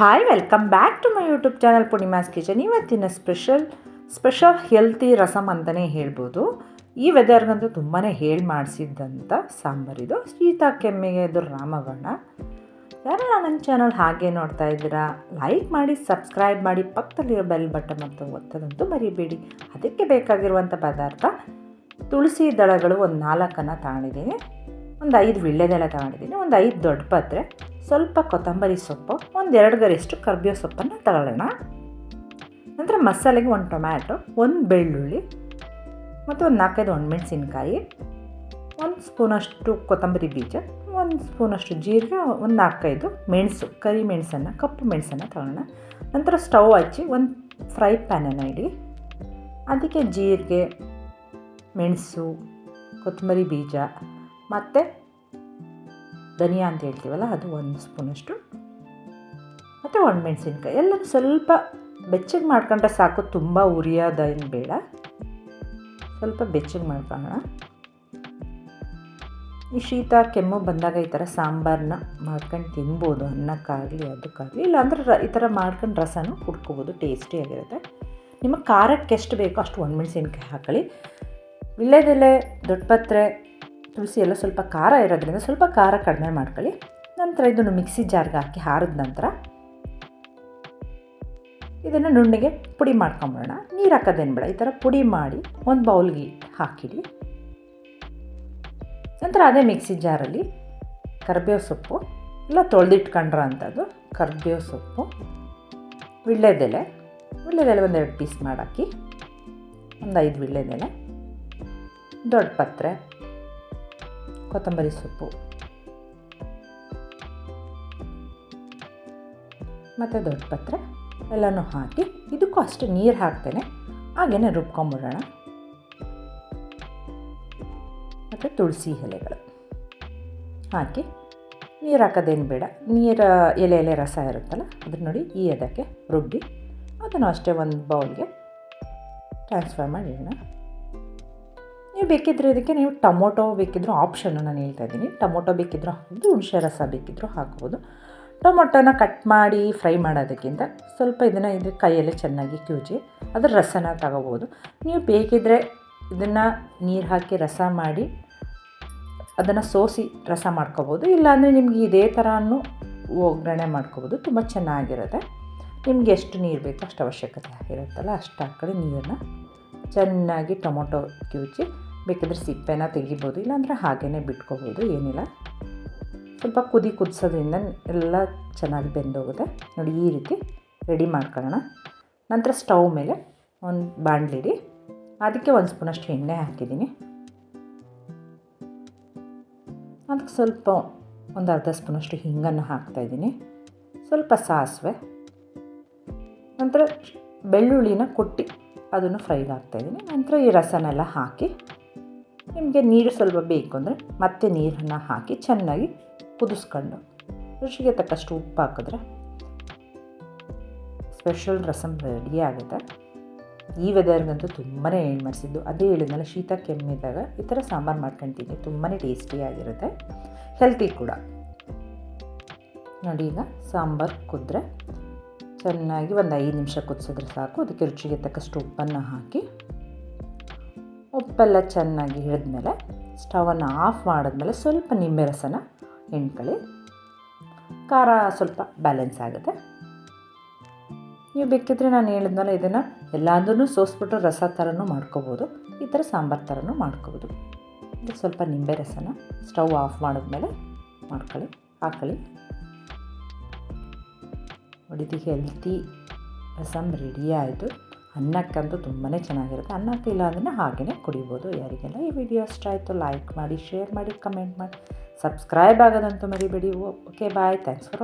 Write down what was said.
Hi welcome back to my YouTube channel Poornima's kitchen ಇವತ್ತಿನ special special healthy rasam ಅಂತಲೇ ಹೇಳ್ಬೋದು. ಈ ವೆದರ್ಗಂತೂ ತುಂಬಾ ಹೇಳಿ ಮಾಡಿಸಿದ್ದಂಥ ಸಾಂಬಾರಿದು ಶೀತ, ಕೆಮ್ಮಿಗೆ ಇದು ರಾಮವರ್ಣ ಯಾರೆಲ್ಲ ನನ್ನ ಚಾನಲ್ ಹಾಗೆ ನೋಡ್ತಾ ಇದ್ದೀರಾ ಲೈಕ್ ಮಾಡಿ ಸಬ್ಸ್ಕ್ರೈಬ್ ಮಾಡಿ, ಪಕ್ಕದಲ್ಲಿರೋ ಬೆಲ್ ಬಟನ್ ಅಂತ ಒತ್ತದಂತೂ ಮರಿಬೇಡಿ. ಅದಕ್ಕೆ ಬೇಕಾಗಿರುವಂಥ ಪದಾರ್ಥ ತುಳಸಿ ದಳಗಳು ಒಂದು ನಾಲ್ಕನ್ನು ತಗೊಂಡಿದ್ದೀನಿ ಒಂದು ಐದು ವೀಳ್ಯದೆಲೆ ತಗೊಂಡಿದ್ದೀನಿ ಒಂದು ಐದು ದೊಡ್ಡ ಪಾತ್ರೆ. ಸ್ವಲ್ಪ ಕೊತ್ತಂಬರಿ ಸೊಪ್ಪು, ಒಂದೆರಡು ಗರಿಷ್ಟು ಕರ್ಬೇವು ಸೊಪ್ಪನ್ನು ತಗೊಳ್ಳೋಣ. ನಂತರ ಮಸಾಲೆಗೆ ಒಂದು ಟೊಮ್ಯಾಟೊ, ಒಂದು ಬೆಳ್ಳುಳ್ಳಿ ಮತ್ತು ಒಂದು ನಾಲ್ಕೈದು ಒಣಮೆಣಸಿನ್ಕಾಯಿ, ಒಂದು ಸ್ಪೂನಷ್ಟು ಕೊತ್ತಂಬರಿ ಬೀಜ, ಒಂದು ಸ್ಪೂನಷ್ಟು ಜೀರಿಗೆ, ಒಂದು ನಾಲ್ಕೈದು ಮೆಣಸು, ಕರಿ ಮೆಣಸನ್ನು, ಕಪ್ಪು ಮೆಣಸನ್ನು ತಗೊಳ್ಳೋಣ. ನಂತರ ಸ್ಟವ್ ಹಚ್ಚಿ ಒಂದು ಫ್ರೈ ಪ್ಯಾನನ್ನು ಇಡಿ. ಅದಕ್ಕೆ ಜೀರಿಗೆ, ಮೆಣಸು, ಕೊತ್ತಂಬರಿ ಬೀಜ ಮತ್ತು ಧನಿಯಾ ಅಂತ ಹೇಳ್ತೀವಲ್ಲ, ಅದು ಒಂದು ಸ್ಪೂನಷ್ಟು. ಮತ್ತು ಒಣಮೆಣ್ಸಿನ್ಕಾಯಿ ಎಲ್ಲ ಸ್ವಲ್ಪ ಬೆಚ್ಚಗೆ ಮಾಡ್ಕೊಂಡ್ರೆ ಸಾಕು, ತುಂಬ ಉರಿಯೋದೇನು ಬೇಡ. ಸ್ವಲ್ಪ ಬೆಚ್ಚಗೆ ಮಾಡ್ಕೊಳ್ಳೋಣ. ಈ ಶೀತ, ಕೆಮ್ಮು ಬಂದಾಗ ಈ ಥರ ಸಾಂಬಾರನ್ನ ಮಾಡ್ಕೊಂಡು ತಿನ್ಬೋದು, ಅನ್ನಕ್ಕಾಗಲಿ, ಅದಕ್ಕಾಗಲಿ. ಇಲ್ಲಾಂದ್ರೆ ರ, ಈ ಥರ ಮಾಡ್ಕೊಂಡು ರಸನೂ ಕುಡ್ಕೋಬೋದು ಟೇಸ್ಟಿಯಾಗಿರುತ್ತೆ ನಿಮಗೆ ಖಾರಕ್ಕೆ ಎಷ್ಟು ಬೇಕೋ ಅಷ್ಟು ಒಣಮೆಣ್ಸಿನ್ಕಾಯಿ ಹಾಕೊಳ್ಳಿ. ವಿಳ್ಳೆದೆಲೆ ದೊಡ್ಡಪತ್ರೆ ತುಳಸಿ ಎಲ್ಲ ಸ್ವಲ್ಪ ಖಾರ ಇರೋದ್ರಿಂದ ಸ್ವಲ್ಪ ಖಾರ ಕಡಿಮೆ ಮಾಡ್ಕೊಳ್ಳಿ. ನಂತರ ಇದನ್ನು ಮಿಕ್ಸಿ ಜಾರ್ಗೆ ಹಾಕಿ ಹಾರಿದ ನಂತರ ಇದನ್ನು ನುಣ್ಣಗೆ ಪುಡಿ ಮಾಡ್ಕೊಂಬಿಡೋಣ ನೀರು ಹಾಕೋದೇನು ಬೇಡ, ಈ ಥರ ಪುಡಿ ಮಾಡಿ ಒಂದು ಬೌಲ್ಗೆ ಹಾಕಿಡಿ. ನಂತರ ಅದೇ ಮಿಕ್ಸಿ ಜಾರಲ್ಲಿ ಕರ್ಬೇವು ಸೊಪ್ಪು, ಎಲ್ಲ ತೊಳೆದಿಟ್ಕೊಂಡ್ರ ಅಂಥದ್ದು ಕರ್ಬೇವು ಸೊಪ್ಪು ವಿಳ್ಳೆದೆಲೆ ವಿಳ್ಳೆದೆಲೆ ಒಂದೆರಡು ಪೀಸ್ ಮಾಡಾಕಿ ಒಂದು ಐದು ವಿಳ್ಳೆದೆಲೆ ದೊಡ್ಡ ಪತ್ರೆ ಕೊತ್ತಂಬರಿ ಸೊಪ್ಪು. ಮತ್ತು ದೊಡ್ಡ ಪತ್ರೆ, ಎಲ್ಲನೂ ಹಾಕಿ, ಇದಕ್ಕೂ ಅಷ್ಟು ನೀರು ಹಾಕ್ತೇನೆ. ಹಾಗೇನೆ ರುಬ್ಕೊಂಬಿಡೋಣ. ಮತ್ತು ತುಳಸಿ ಎಲೆಗಳು. ಹಾಕಿ, ನೀರು ಹಾಕೋದೇನು ಬೇಡ. ನೀರು, ಎಲೆ ಎಲೆ ರಸ ಇರುತ್ತಲ್ಲ ಅದನ್ನ ನೋಡಿ ಈ ಅದಕ್ಕೆ ರುಬ್ಬಿ, ಅದನ್ನು ಅಷ್ಟೇ ಒಂದು ಬೌಲ್ಗೆ ಟ್ರಾನ್ಸ್ಫರ್ ಮಾಡಿಡೋಣ ನೀವು ಬೇಕಿದ್ರೆ ಇದಕ್ಕೆ ನೀವು ಟೊಮೊಟೊ ಬೇಕಿದ್ದರೂ ಆಪ್ಷನ್ನು ನಾನು ಹೇಳ್ತಾ ಇದ್ದೀನಿ. ಟೊಮೊಟೊ ಬೇಕಿದ್ದರೂ ಹಾಕ್ಬೋದು, ಹುಣಸೆ ರಸ ಬೇಕಿದ್ದರೂ ಹಾಕ್ಬೋದು. ಟೊಮೊಟೊನ ಕಟ್ ಮಾಡಿ ಫ್ರೈ ಮಾಡೋದಕ್ಕಿಂತ ಸ್ವಲ್ಪ ಇದನ್ನು ಇದು ಕೈಯಲ್ಲೇ ಚೆನ್ನಾಗಿ ಕ್ಯೂಜಿ, ಅದರ ರಸನ ತಗೋಬೋದು. ನೀವು ಬೇಕಿದ್ದರೆ ಇದನ್ನು ನೀರು ಹಾಕಿ ರಸ ಮಾಡಿ ಅದನ್ನು ಸೋಸಿ ರಸ ಮಾಡ್ಕೋಬೋದು. ಇಲ್ಲಾಂದರೆ ನಿಮಗೆ ಇದೇ ಥರನೂ ಒಗ್ಗರಣೆ ಮಾಡ್ಕೋಬೋದು. ತುಂಬ ಚೆನ್ನಾಗಿರುತ್ತೆ. ನಿಮಗೆ ಎಷ್ಟು ನೀರು ಬೇಕೋ ಅಷ್ಟು ಅವಶ್ಯಕತೆ ಇರುತ್ತಲ್ಲ ಅಷ್ಟು ಹಾಕ್ಕೊಳ್ಳಿ ನೀರನ್ನ ಚೆನ್ನಾಗಿ ಟೊಮೊಟೊ ಕಿವುಚಿ ಬೇಕಿದ್ರೆ ಸಿಪ್ಪೆನ ತೆಗಿಬೋದು, ಇಲ್ಲಾಂದರೆ ಹಾಗೇ ಬಿಟ್ಕೋಬೋದು, ಏನಿಲ್ಲ. ಸ್ವಲ್ಪ ಕುದಿ ಕುದಿಸೋದ್ರಿಂದ ಎಲ್ಲ ಚೆನ್ನಾಗಿ ಬೆಂದೋಗುತ್ತೆ. ನೋಡಿ ಈ ರೀತಿ ರೆಡಿ ಮಾಡ್ಕೊಳ್ಳೋಣ. ನಂತರ ಸ್ಟವ್ ಮೇಲೆ ಒಂದು ಬಾಣಲಿಡಿ ಅದಕ್ಕೆ ಒಂದು ಸ್ಪೂನಷ್ಟು ಎಣ್ಣೆ ಹಾಕಿದ್ದೀನಿ. ಅದಕ್ಕೆ ಸ್ವಲ್ಪ ಒಂದು ಅರ್ಧ ಸ್ಪೂನಷ್ಟು ಹಿಂಗನ್ನು ಹಾಕ್ತಾಯಿದ್ದೀನಿ ಸ್ವಲ್ಪ ಸಾಸಿವೆ. ನಂತರ ಬೆಳ್ಳುಳ್ಳಿನ ಕೊಟ್ಟು ಅದನ್ನು ಫ್ರೈಗೆ ಹಾಕ್ತಾಯಿದ್ದೀನಿ ನಂತರ ಈ ರಸನೆಲ್ಲ ಹಾಕಿ ನಿಮಗೆ ನೀರು ಸ್ವಲ್ಪ ಬೇಕು ಅಂದರೆ ಮತ್ತೆ ನೀರನ್ನು ಹಾಕಿ ಚೆನ್ನಾಗಿ ಕುದಿಸ್ಕೊಂಡು ರುಚಿಗೆ ತಕ್ಕಷ್ಟು ಉಪ್ಪು ಹಾಕಿದ್ರೆ ಸ್ಪೆಷಲ್ ರಸಮ್ ರೆಡಿ ಆಗುತ್ತೆ. ಈ ವೆದರ್ಗಂತೂ ತುಂಬಾ ಏನು ಮಾಡಿಸಿದ್ದು, ಅದೇ ಹೇಳಿದ್ನಲ್ಲ ಶೀತ ಕೆಮ್ಮಿದಾಗ ಈ ಥರ ಸಾಂಬಾರು ಮಾಡ್ಕೊತೀನಿ ತುಂಬಾ ಟೇಸ್ಟಿಯಾಗಿರುತ್ತೆ ಹೆಲ್ತಿ ಕೂಡ. ನೋಡಿ ಈಗ ಸಾಂಬಾರು ಕುದ್ರೆ ಚೆನ್ನಾಗಿ ಒಂದು ಐದು ನಿಮಿಷ ಕುದಿಸಿದ್ರೆ ಸಾಕು, ಅದಕ್ಕೆ ರುಚಿಗೆ ತಕ್ಕಷ್ಟು ಉಪ್ಪನ್ನು ಹಾಕಿ ಉಪ್ಪೆಲ್ಲ ಚೆನ್ನಾಗಿ ಹಿಡಿದ್ಮೇಲೆ ಸ್ಟವನ್ನು ಆಫ್ ಮಾಡಿದ್ಮೇಲೆ ಸ್ವಲ್ಪ ನಿಂಬೆ ರಸನ ಹಿಂಡ್ಕೊಳ್ಳಿ. ಖಾರ ಸ್ವಲ್ಪ ಬ್ಯಾಲೆನ್ಸ್ ಆಗುತ್ತೆ. ನೀವು ಬೇಕಿದ್ರೆ ನಾನು ಹೇಳಿದ್ನಲ್ಲ ಇದನ್ನು ಎಲ್ಲಾದ್ರೂ ಸೋಸ್ಬಿಟ್ಟು ರಸ ಥರನೂ ಮಾಡ್ಕೋಬೋದು, ಈ ಥರ ಸಾಂಬಾರು ಥರನೂ ಮಾಡ್ಕೋಬೋದು. ಇದು ಸ್ವಲ್ಪ ನಿಂಬೆ ರಸನ ಸ್ಟವ್ ಆಫ್ ಮಾಡಿದ್ಮೇಲೆ ಮಾಡ್ಕೊಳ್ಳಿ, ಹಾಕೊಳ್ಳಿ. ಹೊಡಿದು ಹೆಲ್ತಿ ರಸಮ್ ರೆಡಿ ಆಯಿತು. ಅನ್ನಕ್ಕಂತೂ ತುಂಬಾ ಚೆನ್ನಾಗಿರುತ್ತೆ. ಅನ್ನಕ್ಕೆ ಇಲ್ಲ ಅಂದರೆ ಹಾಗೆಯೇ ಕುಡಿಬೋದು. ಯಾರಿಗೆಲ್ಲ ಈ ವಿಡಿಯೋ ಇಷ್ಟ ಆಯಿತು ಲೈಕ್ ಮಾಡಿ ಶೇರ್ ಮಾಡಿ ಕಮೆಂಟ್ ಮಾಡಿ ಸಬ್ಸ್ಕ್ರೈಬ್ ಆಗೋದಂತೂ ಮರಿಬೇಡಿ. Okay bye thanks for